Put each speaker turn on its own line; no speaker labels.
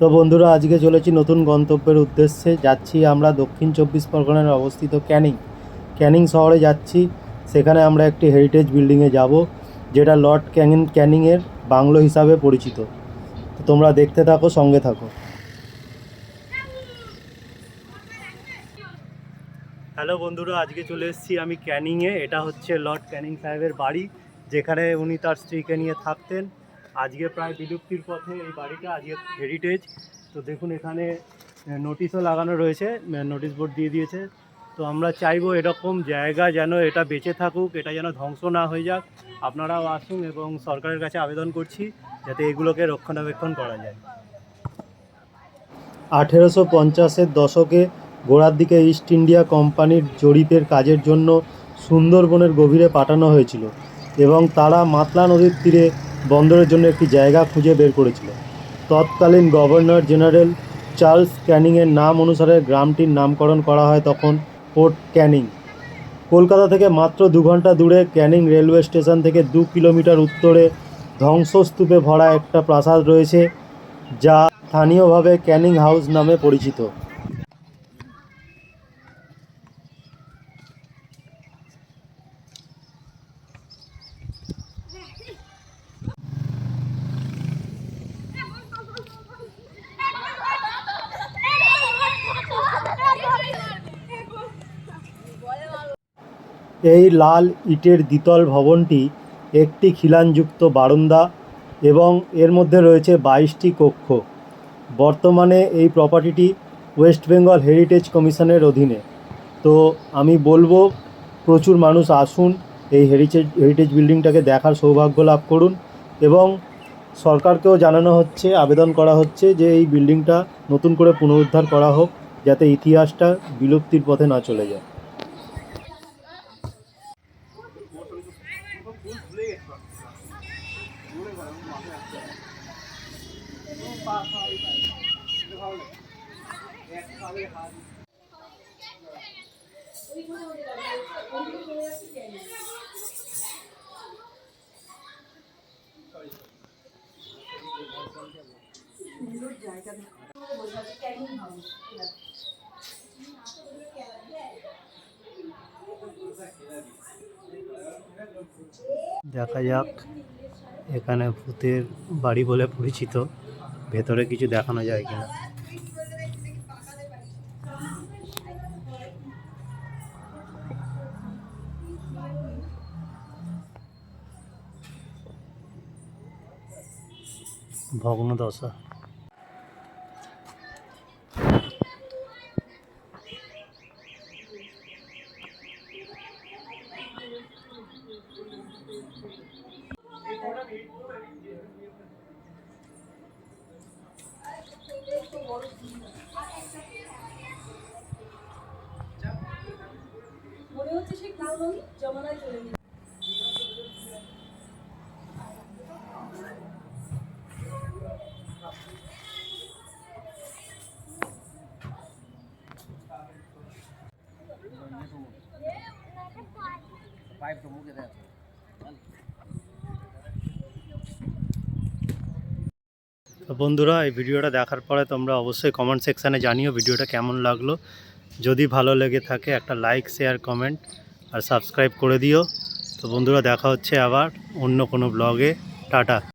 তো বন্ধুরা, আজকে চলেছি নতুন গন্তব্যের উদ্দেশ্যে। যাচ্ছি আমরা দক্ষিণ চব্বিশ পরগনায় অবস্থিত ক্যানিং। ক্যানিং শহরে যাচ্ছি। সেখানে আমরা একটি হেরিটেজ বিল্ডিংয়ে যাব, যেটা লর্ড ক্যানিং, ক্যানিংয়ের বাংলো হিসাবে পরিচিত। তো তোমরা দেখতে থাকো, সঙ্গে থাকো। হ্যালো বন্ধুরা, আজকে চলে এসেছি আমি ক্যানিংয়ে। এটা হচ্ছে লর্ড ক্যানিং সাহেবের বাড়ি, যেখানে উনি তার স্ত্রীকে নিয়ে থাকতেন। আজকে প্রায় বিলুপ্তির পথে এই বাড়িটা, আজকে হেরিটেজ তো দেখুন এখানে নোটিশও লাগানো রয়েছে নোটিশ বোর্ড দিয়ে দিয়েছে। তো আমরা চাইব এরকম জায়গা যেন এটা বেঁচে থাকুক, এটা যেন ধ্বংস না হয়ে যাক। আপনারাও আসুন এবং সরকারের কাছে আবেদন করছি, যাতে এগুলোকে রক্ষণাবেক্ষণ করা যায়। আঠেরোশো পঞ্চাশের দশকে গোড়ার দিকে ইস্ট ইন্ডিয়া কোম্পানির জরিপের কাজের জন্য সুন্দরবনের গভীরে পাঠানো হয়েছিল এবং তারা মাতলা নদীর তীরে বন্দরের জন্য একটি জায়গা খুঁজে বের করেছিল। তৎকালীন গভর্নর জেনারেল চার্লস ক্যানিংয়ের নাম অনুসারে গ্রামটির নামকরণ করা হয় তখন পোর্ট ক্যানিং। কলকাতা থেকে মাত্র দু ঘণ্টা দূরে ক্যানিং রেলওয়ে স্টেশন থেকে দু কিলোমিটার উত্তরে ধ্বংসস্তূপে ভরা একটা প্রাসাদ রয়েছে, যা স্থানীয়ভাবে ক্যানিং হাউস নামে পরিচিত। এই লাল ইটের দ্বিতল ভবনটি একটি খিলানযুক্ত বারান্দা এবং এর মধ্যে রয়েছে বাইশটি কক্ষ। বর্তমানে এই প্রপার্টিটি ওয়েস্ট বেঙ্গল হেরিটেজ কমিশনের অধীনে। তো আমি বলব, প্রচুর মানুষ আসুন এই হেরিটেজ হেরিটেজ বিল্ডিংটাকে দেখার সৌভাগ্য লাভ করুন এবং সরকারকেও জানানো হচ্ছে, আবেদন করা হচ্ছে যে এই বিল্ডিংটা নতুন করে পুনরুদ্ধার করা হোক, যাতে ইতিহাসটা বিলুপ্তির পথে না চলে যায়। দেখা যাক এখানে ভূতের বাড়ি বলে পরিচিত ভেতরে কিছু দেখানো যায় কিনা। ভগ্ন দশা
মনে হচ্ছে সেই পুরনো জমানায় চলে গেছে
তো। বন্ধুরা, এই ভিডিওটা দেখার পরে তোমরা অবশ্যই কমেন্ট সেকশানে জানিও ভিডিওটা কেমন লাগল। যদি ভালো লেগে থাকে, একটা লাইক শেয়ার কমেন্ট আর সাবস্ক্রাইব করে দিও। তো বন্ধুরা, দেখা হচ্ছে আবার অন্য কোনো ব্লগে টাটা।